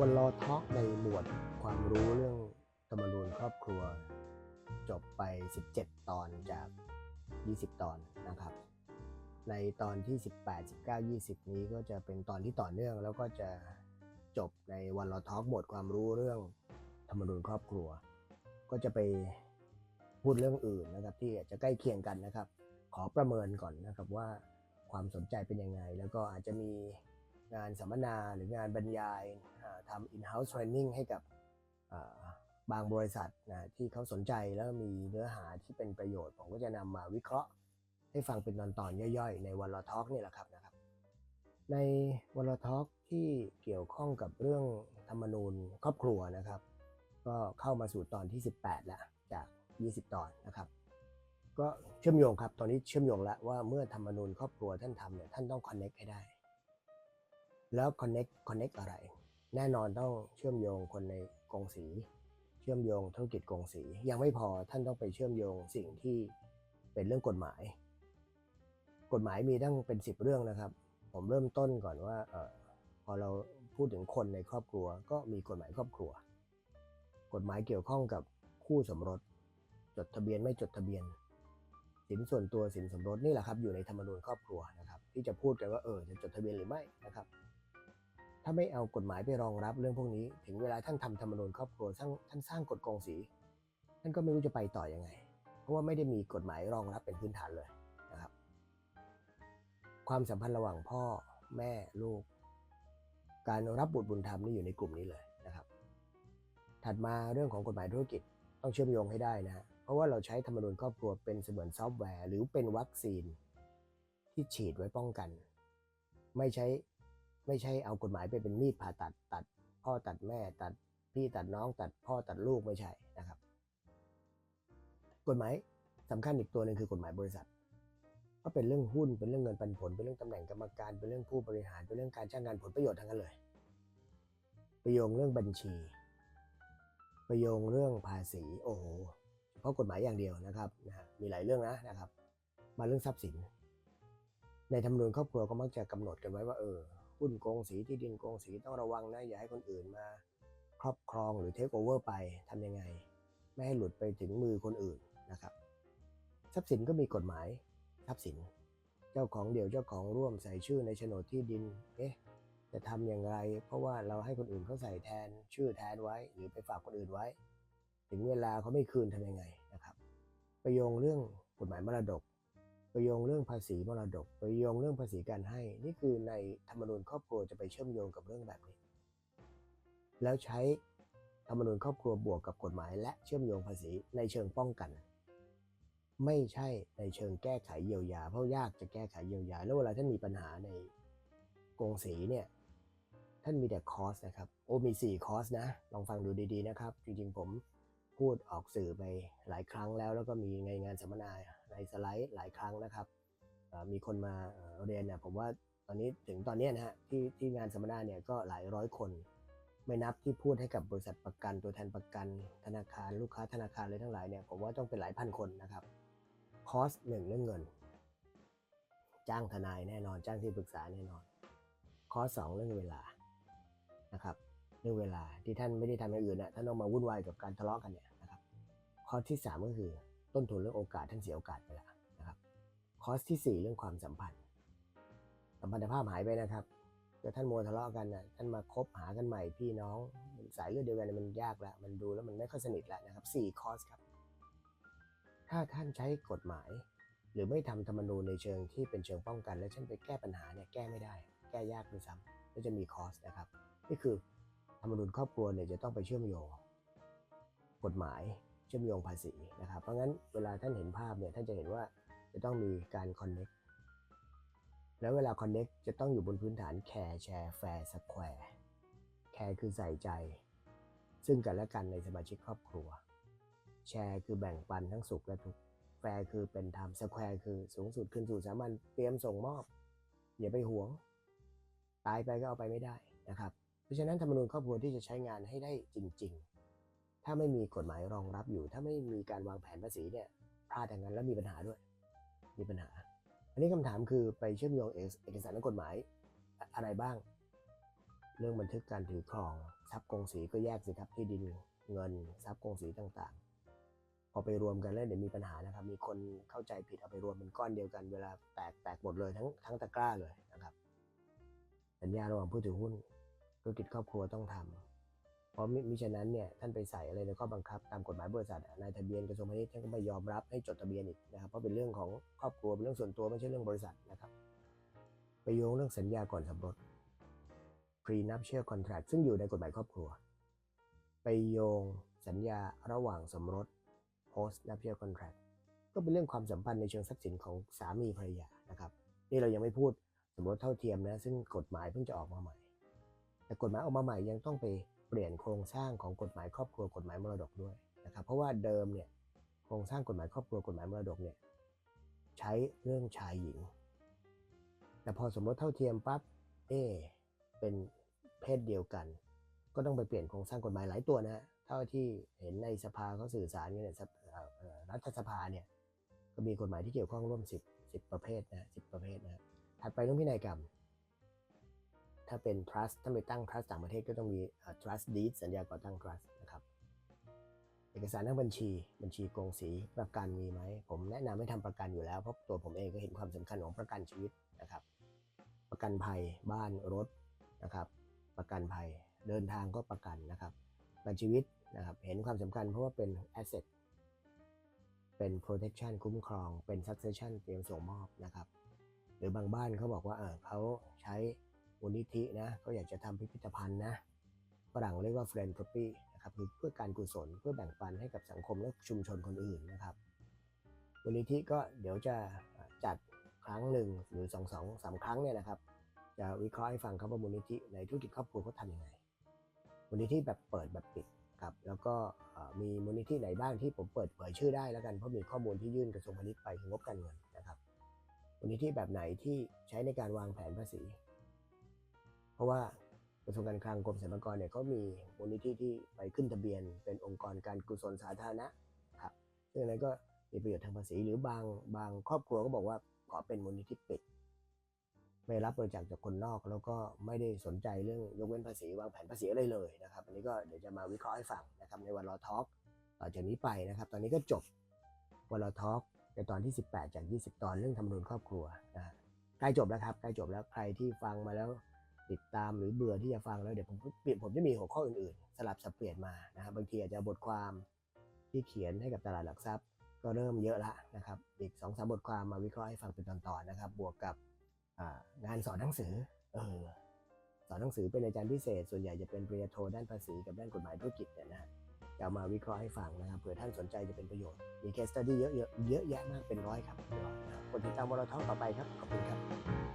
วันรอท็อกในหมวดความรู้เรื่องธรรมนูญครอบครัว จบไป 17 ตอนจาก 20 ตอนนะครับ ในตอนที่ 18 19 20 นี้ก็จะเป็นตอนที่ต่อเนื่อง แล้วก็จะจบในวันรอท็อกหมดความรู้เรื่องธรรมนูญครอบครัว ก็จะไปพูดเรื่องอื่นนะครับ ที่อาจจะใกล้เคียงกันนะครับ ขอประเมินก่อนนะครับว่าความสนใจเป็นยังไง แล้วก็อาจจะมี งานสัมมนาหรืองานบรรยายทำ in-house training ให้กับบางบริษัทนะที่เขาสนใจแล้วมีเนื้อหาที่เป็นประโยชน์ ผมก็จะนำมาวิเคราะห์ ให้ฟังเป็นตอนๆย่อยๆ ในวันลอทอกนี่แหละครับนะครับ ในวันลอทอกที่เกี่ยวข้องกับเรื่องธรรมนูญครอบครัวนะครับ ก็เข้ามาสู่ตอนที่ 18 แล้วจาก 20 ตอนนะครับ ก็เชื่อมโยงครับตอนนี้เชื่อมโยงแล้วว่าเมื่อธรรมนูญครอบครัวท่านทำเนี่ยท่านต้อง connect ให้ได้ แล้ว connect connect อะไร แน่นอนต้องเชื่อมโยงคนในกองสี เชื่อมโยงธุรกิจกองสี ยังไม่พอท่านต้องไปเชื่อมโยงสิ่งที่เป็นเรื่องกฎหมาย กฎหมายมีตั้งเป็นสิบเรื่องนะครับ ผมเริ่มต้นก่อนว่าเออพอเราพูดถึงคนในครอบครัว ก็มีกฎหมายครอบครัว กฎหมายเกี่ยวข้องกับคู่สมรส จดทะเบียนไม่จดทะเบียนสินส่วนตัวสินสมรสนี่แหละครับอยู่ในธรรมนูญครอบครัวนะครับ ที่จะพูดกันว่าเออจะจดทะเบียนหรือไม่นะครับาไม่เอากฎหมายไปรองรับเรื่องพวกนี้ ถึงเวลาท่านทำธรรมนูญครอบครัวสร้างท่านสร้างกฎกองสีท่านก็ไม่รู้จะไปต่อยังไง เพราะว่าไม่ได้มีกฎหมายรองรับเป็นพื้นฐานเลยนะครับ ความสัมพันธ์ระหว่างพ่อแม่ลูก การรับบุตรบุญธรรมนี่อยู่ในกลุ่มนี้เลยนะครับ ถัดมาเรื่องของกฎหมายธุรกิจต้องเชื่อมโยงให้ได้นะฮะเพราะว่าเราใช้ธรรมนูญครอบครัวเป็นเสมือนซอฟต์แวร์ หรือเป็นวัคซีนที่ฉีดไว้ป้องกัน ไม่ใช้ ไม่ใช่เอากฎหมายไปเป็นมีดผ่าตัดตัด พ่อตัดแม่ตัดพี่ตัดน้องตัดพ่อตัดลูกไม่ใช่นะครับ กฎหมายสำคัญอีกตัวหนึ่งคือกฎหมายบริษัท ก็เป็นเรื่องหุ้นเป็นเรื่องเงินปันผลเป็นเรื่องตำแหน่งกรรมการเป็นเรื่องผู้บริหารเป็นเรื่องการจ้างงานผลประโยชน์ทั้งนั้นเลยไปโยงเรื่องบัญชีไปโยงเรื่องภาษีโอ้โหเฉพาะกฎหมายอย่างเดียวนะครับนะฮะมีหลายเรื่องนะนะครับ มาเรื่องทรัพย์สิน ในธรรมนูญครอบครัวก็มักจะกำหนดกันไว้ว่าเออ หุ้นโกงสีที่ดินโกงสีต้องระวังนะ อย่าให้คนอื่นมา ครอบครองหรือเทคโอเวอร์ไปทำยังไง ไม่ให้หลุดไปถึงมือคนอื่นนะครับ ทรัพย์สินก็มีกฎหมายทรัพย์สิน เจ้าของเดี่ยวเจ้าของร่วมใส่ชื่อในโฉนดที่ดิน เอ๊ะจะทำอย่างไร เพราะว่าเราให้คนอื่นเขาใส่แทนชื่อแทนไว้ หรือไปฝากคนอื่นไว้ ถึงเวลาเขาไม่คืนทำยังไงนะครับประโยงเรื่องกฎหมายมรดก ปโยงเรื่องภาษีมรดก ไปโยงเรื่องภาษีการให้ นี่คือในธรรมนูญครอบครัวจะไปเชื่อมโยงกับเรื่องแบบนี้ แล้วใช้ธรรมนูญครอบครัวบวกกับกฎหมาย และเชื่อมโยงภาษีในเชิงป้องกัน ไม่ใช่ในเชิงแก้ไขเยียวยา เพราะยากจะแก้ไขเยียวยา แล้วเวลาท่านมีปัญหาในกงสีเนี่ยท่านมีแต่คอสนะครับ โอ้มี4คอสนะ ลองฟังดูดีๆนะครับ จริงๆผม พูดออกสื่อไปหลายครั้งแล้ว แล้วก็มีในงานสัมมนาในสไลด์หลายครั้งนะครับ มีคนมาเรียนเนี่ยผมว่าตอนนี้ถึงตอนนี้นะฮะที่ที่งานสัมมนาเนี่ยก็หลายร้อยคน ไม่นับที่พูดให้กับบริษัทประกันตัวแทนประกันธนาคารลูกค้าธนาคารเลยทั้งหลายเนี่ยผมว่าต้องเป็นหลายพันคนนะครับคอสหนึ่งเรื่องเงิน จ้างทนายแน่นอนจ้างที่ปรึกษาแน่นอนคอสสองเรื่องเวลานะครับเรื่องเวลาที่ท่านไม่ได้ทำอย่างอื่นนะท่านต้องมาวุ่นวายกับการทะเลาะกันเนี่ย นะคอสที่สามก็คือต้นทุนเรื่องโอกาสท่านเสียโอกาสไปแล้วนะครับคอสที่สี่เรื่องความสัมพันธ์ สัมพันธภาพหายไปนะครับเดี๋ยวท่านมัวทะเลาะกันนะท่านมาคบหากันใหม่พี่น้องสายเลือดเดียวกันมันยากแล้ว มันดูแล้วมันไม่ค่อยสนิทแล้วนะครับสี่คอสครับ ถ้าท่านใช้กฎหมาย หรือไม่ทำธรรมนูญในเชิงที่เป็นเชิงป้องกัน แล้วท่านไปแก้ปัญหาเนี่ยแก้ไม่ได้ แก้ยากด้วยซ้ำก็จะมีคอสนะครับนี่คือธรรมนูญครอบครัวเนี่ยจะต้องไปเชื่อมโยงกฎหมาย เชื่อมโยงภาษีนะครับ เพราะงั้นเวลาท่านเห็นภาพเนี่ยท่านจะเห็นว่าจะต้องมีการคอนเน็กแล้วเวลาคอนเน็กจะต้องอยู่บนพื้นฐานแคร์แชร์แฟร์สแควร์แคร์คือใส่ใจ ซึ่งกันและกันในสมาชิกครอบครัว แชร์คือแบ่งปันทั้งสุขและทุกข์แฟร์คือเป็นธรรมสแควร์คือสูงสุดขึ้นสู่สามัญเตรียมส่งมอบ อย่าไปหวง ตายไปก็เอาไปไม่ได้นะครับ เพราะฉะนั้นธรรมนูญครอบครัวที่จะใช้งานให้ได้จริง ๆ ถ้าไม่มีกฎหมายรองรับอยู่ ถ้าไม่มีการวางแผนภาษีเนี่ยพลาดอย่างนั้นแล้วมีปัญหาด้วย มีปัญหา อันนี้คำถามคือไปเชื่อมโยงเอกสารทางกฎหมายอะไรบ้าง เรื่องบันทึกการถือครองทรัพย์กงสีก็แยกสิครับที่ดินเงินทรัพย์กงสีต่างๆ พอไปรวมกันแล้วเดี๋ยวมีปัญหานะครับ มีคนเข้าใจผิดเอาไปรวมเป็นก้อนเดียวกันเวลาแตกแตกหมดเลยทั้งทั้งตะกร้าเลยนะครับ สัญญาระหว่างผู้ถือหุ้นธุรกิจครอบครัวต้องทำเพ ราะมิฉะนั้นเนี่ยท่านไปใส่อะไรในข้อบังคับตามกฎหมายบริษัทนายทะเบียนกระทรวงพาณิชย์ท่านก็ไม่ยอมรับให้จดทะเบียนอีกนะครับเพราะเป็นเรื่องของครอบครัวเป็นเรื่องส่วนตัวไม่ใช่เรื่องบริษัทนะครับไปโยงเรื่องสัญญาก่อนสมรส prenuptial contract ซึ่งอยู่ในกฎหมายครอบครัว ไปโยงสัญญาระหว่างสมรส post nuptial contract ก็เป็นเรื่องความสัมพันธ์ในเชิงทรัพย์สินของสามีภรรยานะครับนี่เรายังไม่พูดสมรสเท่าเทียมนะซึ่งกฎหมายเพิ่งจะออกมาใหม่ แต่กฎหมายออกมาใหม่ยังต้องไป เปลี่ยนโครงสร้างของกฎหมายครอบครัวกฎหมายมรดกด้วยนะครับ เพราะว่าเดิมเนี่ยโครงสร้างกฎหมายครอบครัวกฎหมายมรดกเนี่ยใช้เรื่องชายหญิง แต่พอสมรสเท่าเทียมปั๊บเอเป็นเพศเดียวกัน ก็ต้องไปเปลี่ยนโครงสร้างกฎหมายหลายตัวนะเท่าที่เห็นในสภาเขาสื่อสารกันเนี่ยรัฐสภาเนี่ยก็มีกฎหมายที่เกี่ยวข้องร่วมสิบสิบประเภทนะสิบประเภทนะถัดไปเรื่องพินัยกรรม ถ้าเป็น trust ถ้าไปตั้ง trust ต่างประเทศก็ต้องมี trust deed สัญญาก่อตั้ง trust นะครับเอกสารทางบัญชีบัญชีกงสีประกันมีไหม ผมแนะนำให้ทำประกันอยู่แล้วเพราะตัวผมเองก็เห็นความสำคัญของประกันชีวิตนะครับ ประกันภัยบ้านรถนะครับ ประกันภัยเดินทางก็ประกันนะครับประกันชีวิตนะครับเห็นความสำคัญเพราะว่าเป็น asset เป็น protection คุ้มครอง เป็น succession เตรียมส่งมอบนะครับ หรือบางบ้านเขาบอกว่าเออเขาใช้ มูลนิธินะเขาอยากจะทำพิพิธภัณฑ์นะฝรั่งเรียกว่า philanthropy นะครับคือเพื่อการกุศลเพื่อแบ่งปันให้กับสังคมและชุมชนคนอื่นนะครับมูลนิธิก็เดี๋ยวจะจัดครั้งหนึ่งหรือสองสองสามครั้งเนี่ยนะครับ จะวิเคราะห์ให้ฟังครับว่ามูลนิธิในธุรกิจครอบครัวเขาทำยังไงมูลนิธิแบบเปิดแบบปิดครับแล้วก็มีมูลนิธิไหนบ้างที่ผมเปิดเผยชื่อได้แล้วกันเพราะมีข้อมูลที่ยื่นกระทรวงพาณิชย์ไปคืองบการเงินนะครับมูลนิธิแบบไหนที่ใช้ในการวางแผนภาษี ราะว่ากระทรวงการคลังกรมสรรพากรเนี่ยเขามีมูลนิธิที่ไปขึ้นทะเบียน เป็นองค์กรการกุศลสาธารณะครับซึ่งอันนั้นก็มีประโยชน์ทางภาษีหรือบางบางครอบครัวก็บอกว่าขอเป็นมูลนิธิปิด ไม่รับบริจาคจากคนนอกแล้วก็ไม่ได้สนใจเรื่องยกเว้นภาษีวางแผนภาษีอะไรเลยนะครับ อันนี้ก็เดี๋ยวจะมาวิเคราะห์ให้ฟังนะครับในวันรอทอล์กต่อจากนี้ไปนะครับ ตอนนี้ก็จบวันรอทอล์กในตอนที่ 18 จาก 20 ตอนเรื่องธรรมนูญครอบครัวนะฮะใกล้จบแล้วครับใกล้จบแล้วใครที่ฟังมาแล้ว ติดตามหรือเบื่อที่จะฟังแล้วเดี๋ยวผมเปลี่ยนผมจะมีหัวข้ออื่นๆ สลับสับเปลี่ยนมานะครับบางทีอาจจะบทความที่เขียนให้กับตลาดหลักทรัพย์ ก็เริ่มเยอะละนะครับอีก2อสบทความมาวิเคราะห์ให้ฟังเป็นตอนๆนะครับ บวกกับงานสอนหนังสือเออสอนหนังสือเป็นอาจารย์พิเศษ ส่วนใหญ่จะเป็นปริญญาโทด้านภาษีกับด้านกฎหมายธุรกิจเนี่ยนะจะมาวิเคราะห์ให้ฟังนะครับเผื่อท่านสนใจจะเป็นประโยชน์มีเคสตัดดี้เยอะๆเยอะแยะมากเป็นร้อยครับเป็นร้อยนะครับกดติดตามวอลท็อกต่อไปครับขอบคุณครับ